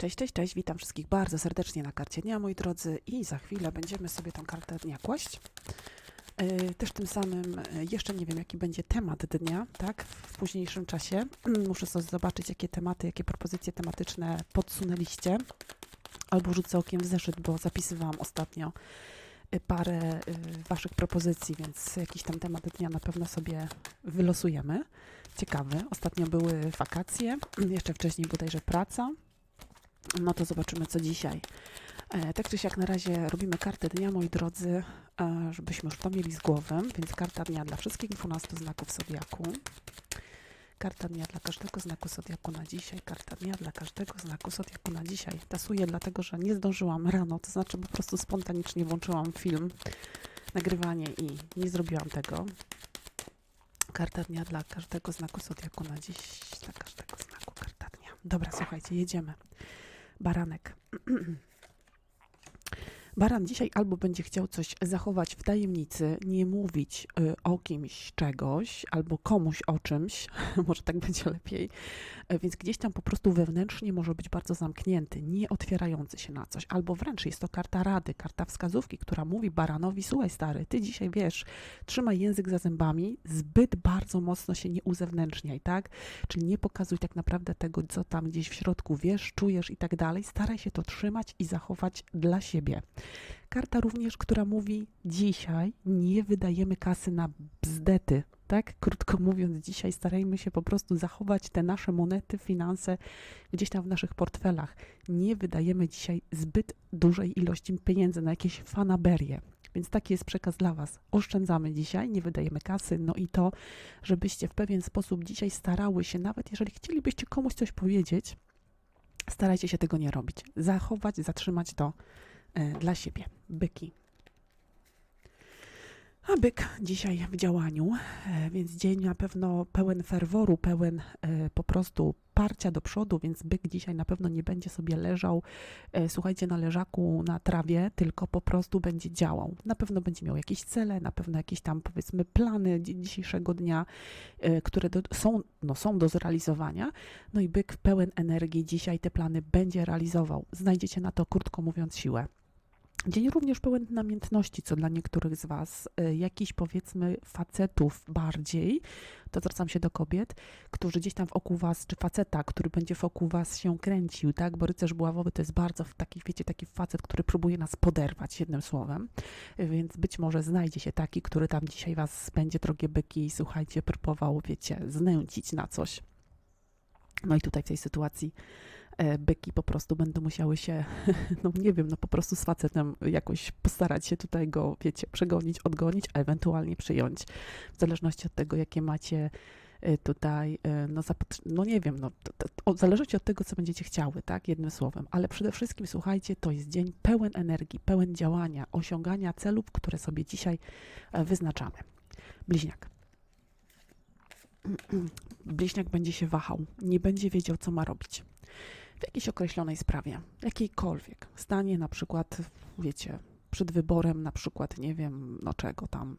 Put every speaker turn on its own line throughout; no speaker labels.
Cześć, cześć, cześć, witam wszystkich bardzo serdecznie na karcie dnia, moi drodzy, i za chwilę będziemy sobie tą kartę dnia kłaść. Yy, Też tym samym e, jeszcze nie wiem, jaki będzie temat dnia, tak, w późniejszym czasie. Muszę sobie zobaczyć, jakie tematy, jakie propozycje tematyczne podsunęliście. Albo rzucę okiem w zeszyt, bo zapisywałam ostatnio y, parę waszych propozycji, więc jakiś tam temat dnia na pewno sobie wylosujemy. Ciekawy. Ostatnio były wakacje, jeszcze wcześniej bodajże praca. No to zobaczymy, co dzisiaj. E, Tak czy siak na razie robimy kartę dnia, moi drodzy, e, żebyśmy już to mieli z głowy, więc karta dnia dla wszystkich 12 znaków Zodiaku. Karta dnia dla każdego znaku Zodiaku na dzisiaj. Karta dnia dla każdego znaku Zodiaku na dzisiaj. Tasuję dlatego, że nie zdążyłam rano, to znaczy po prostu spontanicznie włączyłam film, nagrywanie i nie zrobiłam tego. Karta dnia dla każdego znaku Zodiaku na dziś. Dla każdego znaku karta dnia. Dobra, słuchajcie, jedziemy. Baranek. Baran dzisiaj albo będzie chciał coś zachować w tajemnicy, nie mówić y, o kimś czegoś, albo komuś o czymś, może tak będzie lepiej, E, więc gdzieś tam po prostu wewnętrznie może być bardzo zamknięty, nie otwierający się na coś, albo wręcz jest to karta rady, karta wskazówki, która mówi baranowi, słuchaj stary, ty dzisiaj wiesz, trzymaj język za zębami, zbyt bardzo mocno się nie uzewnętrzniaj, tak? Czyli nie pokazuj tak naprawdę tego, co tam gdzieś w środku wiesz, czujesz i tak dalej, staraj się to trzymać i zachować dla siebie. Karta również, która mówi dzisiaj nie wydajemy kasy na bzdety, tak? Krótko mówiąc, dzisiaj starajmy się po prostu zachować te nasze monety, finanse gdzieś tam w naszych portfelach. Nie wydajemy dzisiaj zbyt dużej ilości pieniędzy na jakieś fanaberie. Więc taki jest przekaz dla Was. Oszczędzamy dzisiaj, nie wydajemy kasy, no i to, żebyście w pewien sposób dzisiaj starały się, nawet jeżeli chcielibyście komuś coś powiedzieć, starajcie się tego nie robić. Zachować, zatrzymać to dla siebie. Byki. A byk dzisiaj w działaniu, e, więc dzień na pewno pełen ferworu, pełen e, po prostu parcia do przodu, więc byk dzisiaj na pewno nie będzie sobie leżał, e, słuchajcie, na leżaku, na trawie, tylko po prostu będzie działał. Na pewno będzie miał jakieś cele, na pewno jakieś tam powiedzmy plany dzi- dzisiejszego dnia, e, które do, są, no, są do zrealizowania. No i byk pełen energii dzisiaj te plany będzie realizował. Znajdziecie na to, krótko mówiąc, siłę. Dzień również pełen namiętności, co dla niektórych z Was, y, jakichś powiedzmy facetów bardziej, to zwracam się do kobiet, którzy gdzieś tam wokół Was, czy faceta, który będzie wokół Was się kręcił, tak? Bo rycerz buławowy to jest bardzo taki, wiecie, taki facet, który próbuje nas poderwać, jednym słowem. Y, Więc być może znajdzie się taki, który tam dzisiaj Was będzie, drogie byki, słuchajcie, próbował, wiecie, znęcić na coś. No i tutaj w tej sytuacji byki po prostu będą musiały się, no nie wiem, no po prostu z facetem jakoś postarać się tutaj go, wiecie, przegonić, odgonić, a ewentualnie przyjąć. W zależności od tego, jakie macie e, tutaj, e, no, no nie wiem, no to, to, zależności od tego, co będziecie chciały, tak, jednym słowem. Ale przede wszystkim, słuchajcie, to jest dzień pełen energii, pełen działania, osiągania celów, które sobie dzisiaj e, wyznaczamy. Bliźniak. Bliźniak będzie się wahał, nie będzie wiedział, co ma robić. W jakiejś określonej sprawie, jakiejkolwiek. Stanie na przykład, wiecie, przed wyborem, na przykład, nie wiem, no czego tam.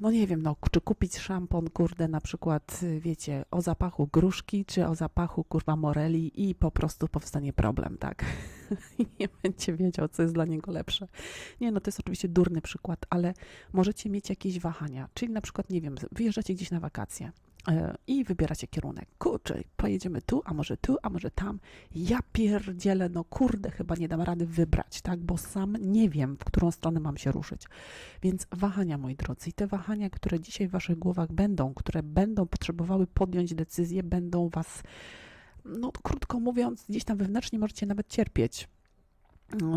No nie wiem, no, czy kupić szampon, kurde, na przykład, wiecie, o zapachu gruszki, czy o zapachu, kurwa, moreli i po prostu powstanie problem, tak? I nie będzie wiedział, co jest dla niego lepsze. Nie, no to jest oczywiście durny przykład, ale możecie mieć jakieś wahania, czyli na przykład, nie wiem, wyjeżdżacie gdzieś na wakacje i wybieracie kierunek. Kurczę, pojedziemy tu, a może tu, a może tam. Ja pierdzielę, no kurde, chyba nie dam rady wybrać, tak, bo sam nie wiem, w którą stronę mam się ruszyć. Więc wahania, moi drodzy, i te wahania, które dzisiaj w waszych głowach będą, które będą potrzebowały podjąć decyzję, będą was, no krótko mówiąc, gdzieś tam wewnętrznie możecie nawet cierpieć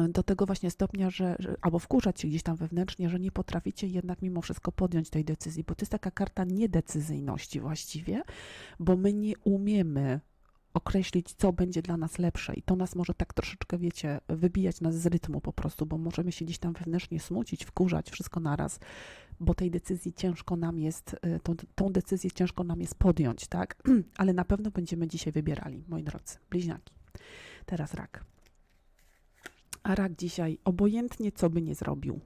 do tego właśnie stopnia, że, że albo wkurzać się gdzieś tam wewnętrznie, że nie potraficie jednak mimo wszystko podjąć tej decyzji, bo to jest taka karta niedecyzyjności właściwie, bo my nie umiemy określić, co będzie dla nas lepsze i to nas może tak troszeczkę, wiecie, wybijać nas z rytmu po prostu, bo możemy się gdzieś tam wewnętrznie smucić, wkurzać, wszystko naraz, bo tej decyzji ciężko nam jest, y, tą, tą decyzję ciężko nam jest podjąć, tak? Ale na pewno będziemy dzisiaj wybierali, moi drodzy, bliźniaki. Teraz rak. A rak dzisiaj, obojętnie co by nie zrobił,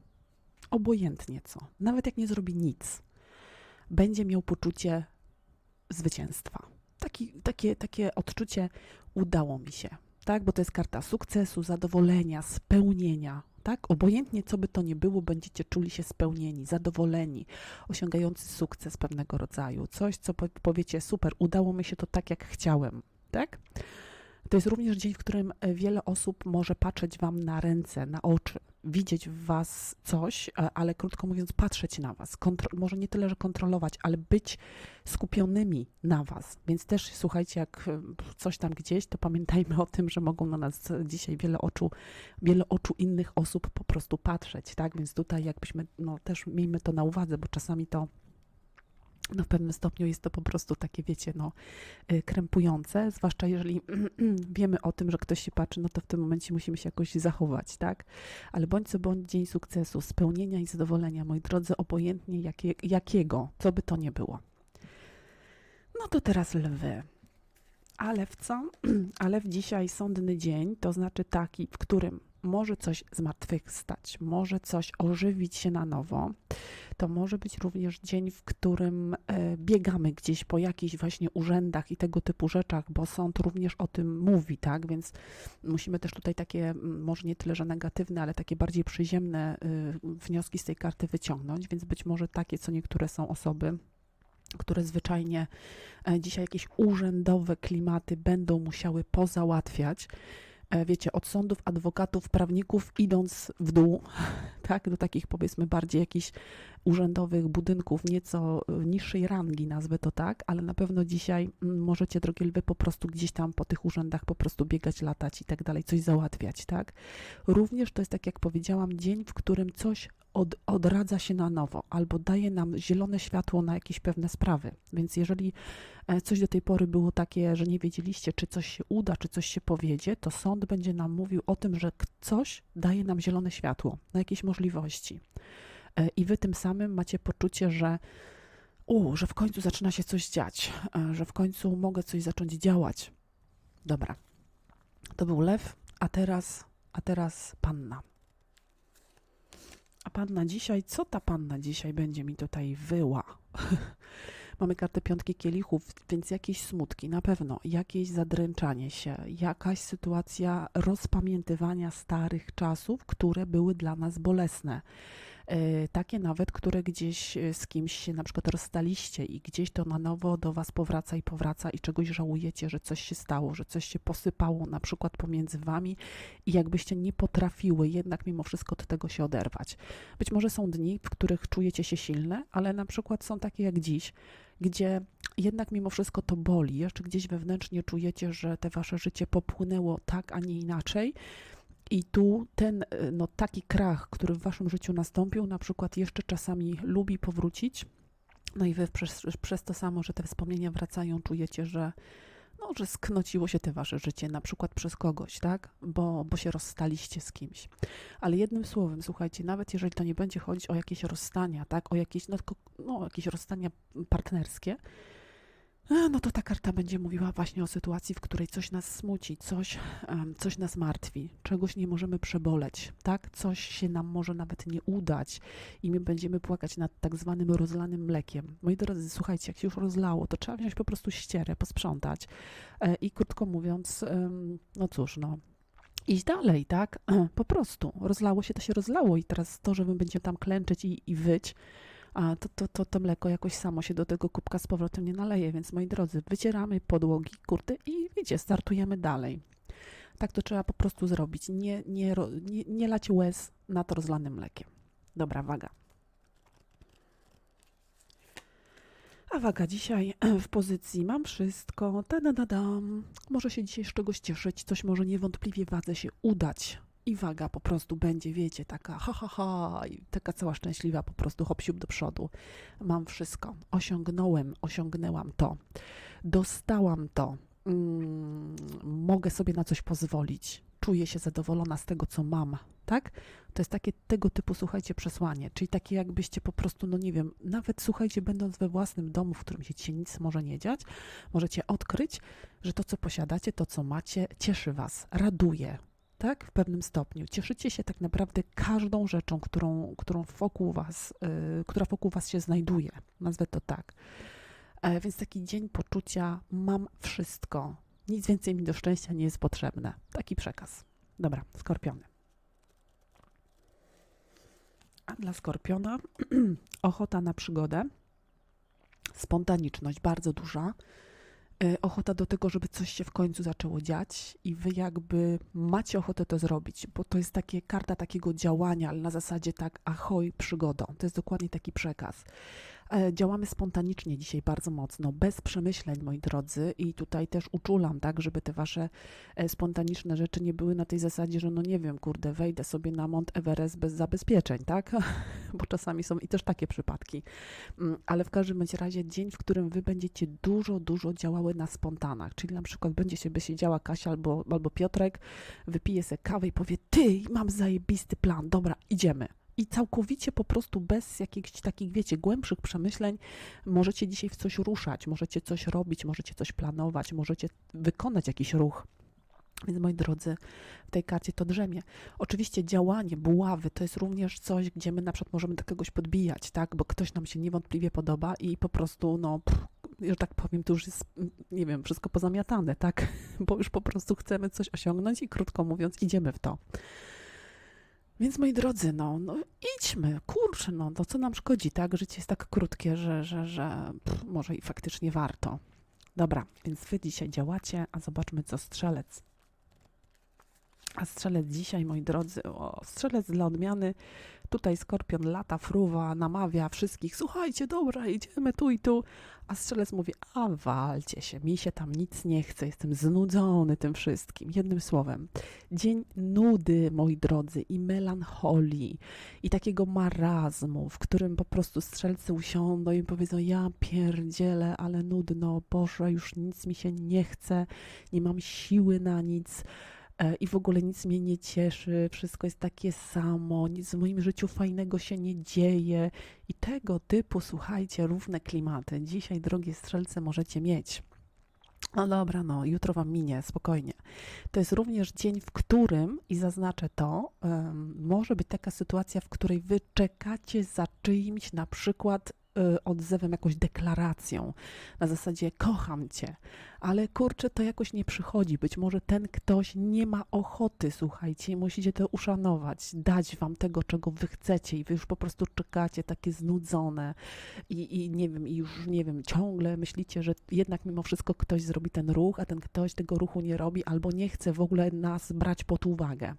obojętnie co, nawet jak nie zrobi nic, będzie miał poczucie zwycięstwa. taki, takie, takie odczucie udało mi się, tak? Bo to jest karta sukcesu, zadowolenia, spełnienia, tak? Obojętnie co by to nie było, będziecie czuli się spełnieni, zadowoleni, osiągający sukces pewnego rodzaju. Coś, co po- powiecie, super, udało mi się to tak, jak chciałem, tak? To jest również dzień, w którym e, wiele osób może patrzeć Wam na ręce, na oczy, widzieć w Was coś, e, ale krótko mówiąc, patrzeć na Was. Kontro- może nie tyle, że kontrolować, ale być skupionymi na Was. Więc też słuchajcie, jak e, coś tam gdzieś, to pamiętajmy o tym, że mogą na nas dzisiaj wiele oczu, wiele oczu innych osób po prostu patrzeć, tak? Więc tutaj jakbyśmy, no też miejmy to na uwadze, bo czasami to no w pewnym stopniu jest to po prostu takie, wiecie, no y, krępujące, zwłaszcza jeżeli wiemy o tym, że ktoś się patrzy, no to w tym momencie musimy się jakoś zachować, tak? Ale bądź co bądź dzień sukcesu, spełnienia i zadowolenia, moi drodzy, obojętnie jakie, jakiego, co by to nie było. No to teraz lwy. Ale w co? Ale w dzisiaj sądny dzień, to znaczy taki, w którym może coś zmartwychwstać, może coś ożywić się na nowo. To może być również dzień, w którym e, biegamy gdzieś po jakichś właśnie urzędach i tego typu rzeczach, bo sąd również o tym mówi, tak? Więc musimy też tutaj takie, może nie tyle, że negatywne, ale takie bardziej przyziemne y, wnioski z tej karty wyciągnąć, więc być może takie, co niektóre są osoby, które zwyczajnie e, dzisiaj jakieś urzędowe klimaty będą musiały pozałatwiać. E, Wiecie, od sądów, adwokatów, prawników, idąc w dół, tak, do takich powiedzmy bardziej jakichś urzędowych budynków, nieco e, niższej rangi, nazwę to tak, ale na pewno dzisiaj mm, możecie, drogie lwy, po prostu gdzieś tam po tych urzędach po prostu biegać, latać i tak dalej, coś załatwiać, tak. Również to jest, tak jak powiedziałam, dzień, w którym coś od, odradza się na nowo albo daje nam zielone światło na jakieś pewne sprawy. Więc jeżeli e, coś do tej pory było takie, że nie wiedzieliście, czy coś się uda, czy coś się powiedzie, to sąd będzie nam mówił o tym, że coś daje nam zielone światło na jakieś możliwości. E, I wy tym samym macie poczucie, że u, że w końcu zaczyna się coś dziać, e, że w końcu mogę coś zacząć działać. Dobra. To był lew, a teraz, a teraz panna. A panna dzisiaj, co ta panna dzisiaj będzie mi tutaj wyła? Mamy kartę piątki kielichów, więc jakieś smutki, na pewno, jakieś zadręczanie się, jakaś sytuacja rozpamiętywania starych czasów, które były dla nas bolesne. E, Takie nawet, które gdzieś e, z kimś się na przykład rozstaliście i gdzieś to na nowo do was powraca i powraca i czegoś żałujecie, że coś się stało, że coś się posypało na przykład pomiędzy wami i jakbyście nie potrafiły jednak mimo wszystko od tego się oderwać. Być może są dni, w których czujecie się silne, ale na przykład są takie jak dziś, gdzie jednak mimo wszystko to boli. Jeszcze gdzieś wewnętrznie czujecie, że te wasze życie popłynęło tak, a nie inaczej. I tu ten y, no, taki krach, który w waszym życiu nastąpił, na przykład jeszcze czasami lubi powrócić. No i wy przez, przez to samo, że te wspomnienia wracają, czujecie, że no, że sknociło się te wasze życie, na przykład przez kogoś, tak? Bo, bo się rozstaliście z kimś. Ale jednym słowem, słuchajcie, nawet jeżeli to nie będzie chodzić o jakieś rozstania, tak? O jakieś, no, no, jakieś rozstania partnerskie, e, no to ta karta będzie mówiła właśnie o sytuacji, w której coś nas smuci, coś, coś nas martwi, czegoś nie możemy przeboleć, tak? Coś się nam może nawet nie udać i my będziemy płakać nad tak zwanym rozlanym mlekiem. Moi drodzy, słuchajcie, jak się już rozlało, to trzeba wziąć po prostu ścierę, posprzątać e, i krótko mówiąc, no cóż, no iść dalej, tak? Po prostu. Rozlało się, to się rozlało i teraz to, że my będziemy tam klęczeć i, i wyć, a to, to, to, to mleko jakoś samo się do tego kubka z powrotem nie naleje, więc moi drodzy, wycieramy podłogi, kurty i wiecie, startujemy dalej. Tak to trzeba po prostu zrobić. Nie, nie, nie, nie lać łez nad rozlanym mlekiem. Dobra, waga. A waga dzisiaj w pozycji mam wszystko, ta-da-da-dam. Może się dzisiaj z czegoś cieszyć, coś może niewątpliwie wadze się udać. I waga po prostu będzie, wiecie, taka ha, ha, ha, i taka cała szczęśliwa, po prostu hop do przodu. Mam wszystko. Osiągnąłem, osiągnęłam to. Dostałam to. Mm, mogę sobie na coś pozwolić. Czuję się zadowolona z tego, co mam, tak? To jest takie tego typu, słuchajcie, przesłanie, czyli takie jakbyście po prostu, no nie wiem, nawet słuchajcie, będąc we własnym domu, w którym się dzisiaj nic może nie dziać, możecie odkryć, że to, co posiadacie, to, co macie, cieszy was, raduje, tak? W pewnym stopniu. Cieszycie się tak naprawdę każdą rzeczą, którą, którą wokół was, yy, która wokół was się znajduje. Nazwę to tak. E, więc taki dzień poczucia mam wszystko. Nic więcej mi do szczęścia nie jest potrzebne. Taki przekaz. Dobra, skorpiony. A dla skorpiona ochota na przygodę, spontaniczność bardzo duża, ochota do tego, żeby coś się w końcu zaczęło dziać i wy jakby macie ochotę to zrobić, bo to jest takie karta takiego działania, ale na zasadzie tak ahoj przygodą. To jest dokładnie taki przekaz. E, Działamy spontanicznie dzisiaj bardzo mocno, bez przemyśleń, moi drodzy, i tutaj też uczulam, tak, żeby te wasze e, spontaniczne rzeczy nie były na tej zasadzie, że no nie wiem, kurde, wejdę sobie na Mont Everest bez zabezpieczeń, tak? Bo czasami są i też takie przypadki. Mm, Ale w każdym razie dzień, w którym wy będziecie dużo, dużo działały na spontanach, czyli na przykład będzie sobie siedziała Kasia albo, albo Piotrek, wypije sobie kawę i powie, ty, mam zajebisty plan, dobra, idziemy i całkowicie po prostu bez jakichś takich, wiecie, głębszych przemyśleń możecie dzisiaj w coś ruszać, możecie coś robić, możecie coś planować, możecie wykonać jakiś ruch. Więc moi drodzy, w tej karcie to drzemie. Oczywiście działanie, buławy to jest również coś, gdzie my na przykład możemy do kogoś podbijać, tak? Bo ktoś nam się niewątpliwie podoba i po prostu, no, pff, że tak powiem, to już jest, nie wiem, wszystko pozamiatane, tak? Bo już po prostu chcemy coś osiągnąć i krótko mówiąc, idziemy w to. Więc moi drodzy, no, no idźmy, kurczę, no, to co nam szkodzi, tak? Życie jest tak krótkie, że, że, że pff, może i faktycznie warto. Dobra, więc wy dzisiaj działacie, a zobaczmy, co strzelec. A strzelec dzisiaj, moi drodzy, o, strzelec dla odmiany, tutaj skorpion lata, fruwa, namawia wszystkich, słuchajcie, dobra, idziemy tu i tu, a strzelec mówi, a walcie się, mi się tam nic nie chce, jestem znudzony tym wszystkim. Jednym słowem, dzień nudy, moi drodzy, i melancholii, i takiego marazmu, w którym po prostu strzelcy usiądą i powiedzą, ja pierdzielę, ale nudno, Boże, już nic mi się nie chce, nie mam siły na nic, i w ogóle nic mnie nie cieszy, wszystko jest takie samo, nic w moim życiu fajnego się nie dzieje i tego typu, słuchajcie, równe klimaty dzisiaj, drogie strzelce, możecie mieć. No dobra, no, jutro wam minie, spokojnie. To jest również dzień, w którym, i zaznaczę to, em, może być taka sytuacja, w której wy czekacie za czyimś na przykład y, odzewem, jakąś deklaracją na zasadzie kocham cię, ale kurczę, to jakoś nie przychodzi. Być może ten ktoś nie ma ochoty, słuchajcie, musicie to uszanować, dać wam tego, czego wy chcecie, i wy już po prostu czekacie takie znudzone i, i nie wiem, i już nie wiem, ciągle myślicie, że jednak mimo wszystko ktoś zrobi ten ruch, a ten ktoś tego ruchu nie robi albo nie chce w ogóle nas brać pod uwagę.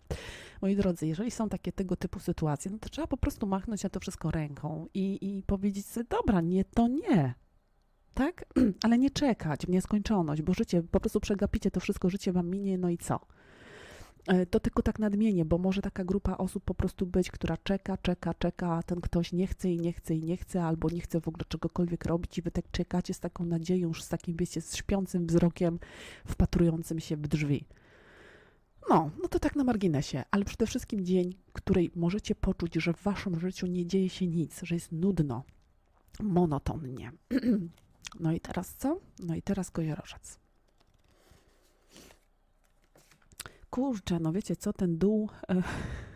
Moi drodzy, jeżeli są takie tego typu sytuacje, no to trzeba po prostu machnąć na to wszystko ręką i, i powiedzieć sobie, dobra, nie, to nie. Tak? Ale nie czekać w nieskończoność, bo życie, po prostu przegapicie to wszystko, życie wam minie, no i co? E, To tylko tak nadmienię, bo może taka grupa osób po prostu być, która czeka, czeka, czeka, a ten ktoś nie chce i nie chce i nie chce, albo nie chce w ogóle czegokolwiek robić i wy tak czekacie z taką nadzieją, już z takim, wiecie, z śpiącym wzrokiem, wpatrującym się w drzwi. No, no to tak na marginesie, ale przede wszystkim dzień, w której możecie poczuć, że w waszym życiu nie dzieje się nic, że jest nudno, monotonnie. No i teraz co? No i teraz koziorożec. Kurczę, no wiecie co, ten dół... e,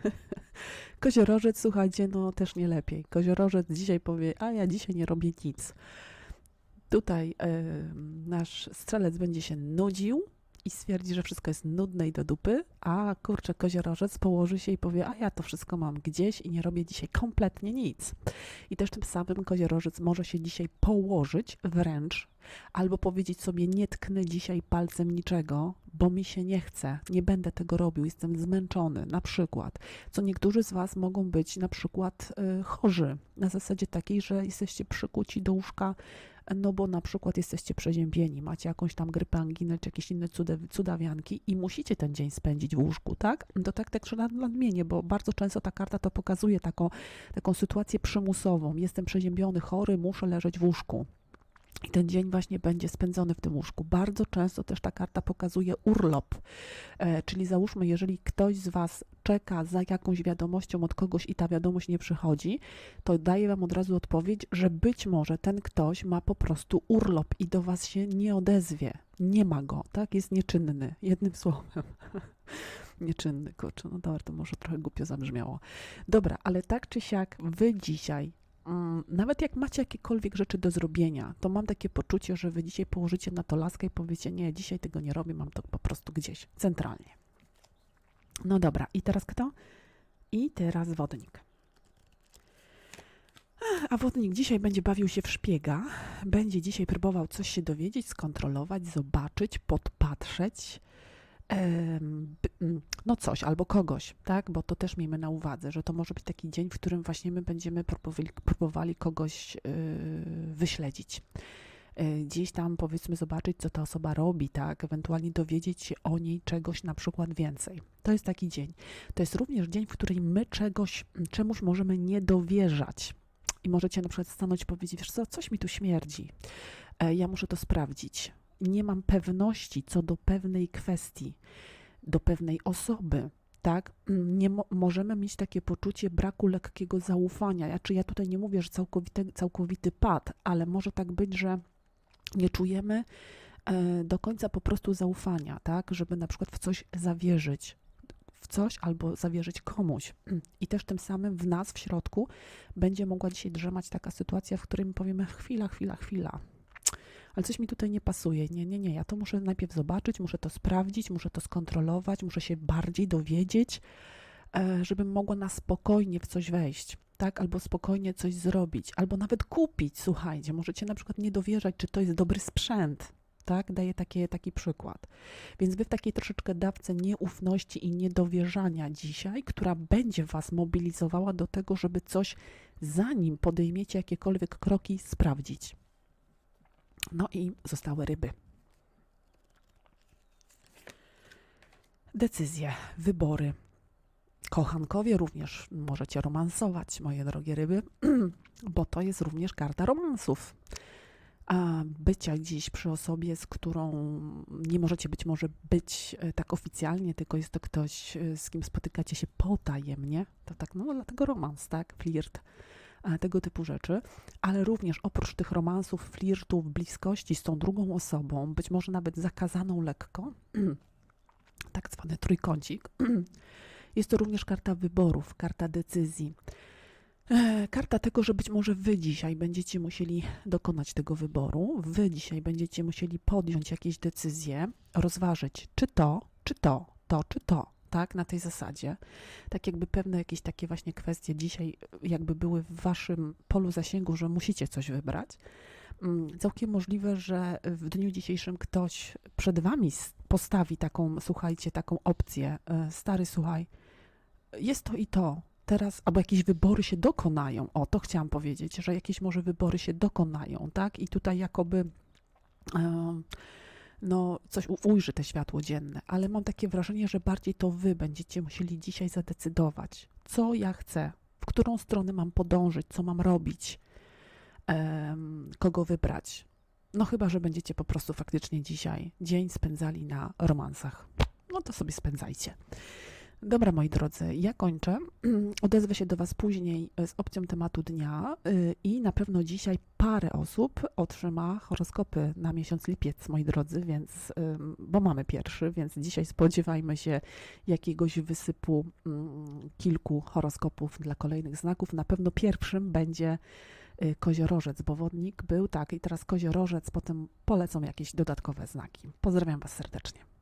Koziorożec, słuchajcie, no też nie lepiej. Koziorożec dzisiaj powie, a ja dzisiaj nie robię nic. Tutaj e, nasz strzelec będzie się nudził i stwierdzi, że wszystko jest nudne i do dupy, a kurczę, koziorożec położy się i powie, a ja to wszystko mam gdzieś i nie robię dzisiaj kompletnie nic. I też tym samym koziorożec może się dzisiaj położyć wręcz, albo powiedzieć sobie, nie tknę dzisiaj palcem niczego, bo mi się nie chce, nie będę tego robił, jestem zmęczony, na przykład. Co niektórzy z Was mogą być na przykład y, chorzy, na zasadzie takiej, że jesteście przykuci do łóżka, no bo na przykład jesteście przeziębieni, macie jakąś tam grypę, anginę, czy jakieś inne cuda, cudawianki i musicie ten dzień spędzić w łóżku, tak? To tak tak nadmienię, bo bardzo często ta karta to pokazuje taką, taką sytuację przymusową. Jestem przeziębiony, chory, muszę leżeć w łóżku. I ten dzień właśnie będzie spędzony w tym łóżku. Bardzo często też ta karta pokazuje urlop. E, czyli załóżmy, jeżeli ktoś z Was czeka za jakąś wiadomością od kogoś i ta wiadomość nie przychodzi, to daję Wam od razu odpowiedź, że być może ten ktoś ma po prostu urlop i do Was się nie odezwie. Nie ma go, tak? Jest nieczynny. Jednym słowem. nieczynny, kurczę, no dobra, to może trochę głupio zabrzmiało. Dobra, ale tak czy siak, Wy dzisiaj mm, nawet jak macie jakiekolwiek rzeczy do zrobienia, to mam takie poczucie, że wy dzisiaj położycie na to laskę i powiecie, nie, dzisiaj tego nie robię, mam to po prostu gdzieś, centralnie. No dobra, i teraz kto? I teraz wodnik. A wodnik dzisiaj będzie bawił się w szpiega, będzie dzisiaj próbował coś się dowiedzieć, skontrolować, zobaczyć, podpatrzeć, mm, no coś, albo kogoś, tak? Bo to też miejmy na uwadze, że to może być taki dzień, w którym właśnie my będziemy próbowali, próbowali kogoś yy, wyśledzić. Yy, Gdzieś tam powiedzmy zobaczyć, co ta osoba robi, tak? Ewentualnie dowiedzieć się o niej czegoś na przykład więcej. To jest taki dzień. To jest również dzień, w którym my czegoś, czemuś możemy nie dowierzać. I możecie na przykład stanąć i powiedzieć, wiesz co, coś mi tu śmierdzi. E, Ja muszę to sprawdzić. Nie mam pewności co do pewnej kwestii, do pewnej osoby. Tak? Mm, Nie mo- możemy mieć takie poczucie braku lekkiego zaufania. Ja, czy ja tutaj nie mówię, że całkowity, całkowity pad, ale może tak być, że nie czujemy e, do końca po prostu zaufania, tak? Żeby na przykład w coś zawierzyć, w coś albo zawierzyć komuś. I też tym samym w nas, w środku, będzie mogła dzisiaj drzemać taka sytuacja, w której my powiemy chwila, chwila, chwila. Ale coś mi tutaj nie pasuje. Nie, nie, nie. Ja to muszę najpierw zobaczyć, muszę to sprawdzić, muszę to skontrolować, muszę się bardziej dowiedzieć, e, żebym mogła na spokojnie w coś wejść, tak? Albo spokojnie coś zrobić, albo nawet kupić. Słuchajcie, możecie na przykład nie dowierzać, czy to jest dobry sprzęt, tak? Daję takie, taki przykład. Więc wy w takiej troszeczkę dawce nieufności i niedowierzania dzisiaj, która będzie was mobilizowała do tego, żeby coś, zanim podejmiecie jakiekolwiek kroki, sprawdzić. No i zostały ryby. Decyzje, wybory. Kochankowie również możecie romansować, moje drogie ryby, bo to jest również karta romansów. A bycia gdzieś przy osobie, z którą nie możecie być może być e, tak oficjalnie, tylko jest to ktoś, e, z kim spotykacie się potajemnie, to tak, no dlatego romans, tak, flirt, tego typu rzeczy, ale również oprócz tych romansów, flirtów, bliskości z tą drugą osobą, być może nawet zakazaną lekko, tak zwany trójkącik, jest to również karta wyborów, karta decyzji. E, Karta tego, że być może wy dzisiaj będziecie musieli dokonać tego wyboru, wy dzisiaj będziecie musieli podjąć jakieś decyzje, rozważyć, czy to, czy to, to, czy to, tak, na tej zasadzie. Tak jakby pewne jakieś takie właśnie kwestie dzisiaj jakby były w waszym polu zasięgu, że musicie coś wybrać. Mm, Całkiem możliwe, że w dniu dzisiejszym ktoś przed wami postawi taką, słuchajcie, taką opcję. e, Stary, słuchaj, jest to i to. Teraz, albo jakieś wybory się dokonają. O, to chciałam powiedzieć, że jakieś może wybory się dokonają, tak? I tutaj jakoby no, coś ujrzy te światło dzienne, ale mam takie wrażenie, że bardziej to wy będziecie musieli dzisiaj zadecydować, co ja chcę, w którą stronę mam podążyć, co mam robić, kogo wybrać. No chyba, że będziecie po prostu faktycznie dzisiaj dzień spędzali na romansach. No to sobie spędzajcie. Dobra, moi drodzy, ja kończę. Odezwę się do Was później z opcją tematu dnia y, i na pewno dzisiaj parę osób otrzyma horoskopy na miesiąc lipiec, moi drodzy, więc, bo mamy pierwszy, więc dzisiaj spodziewajmy się jakiegoś wysypu mm, kilku horoskopów dla kolejnych znaków. Na pewno pierwszym będzie y, koziorożec, bo wodnik był tak i teraz koziorożec, potem polecą jakieś dodatkowe znaki. Pozdrawiam Was serdecznie.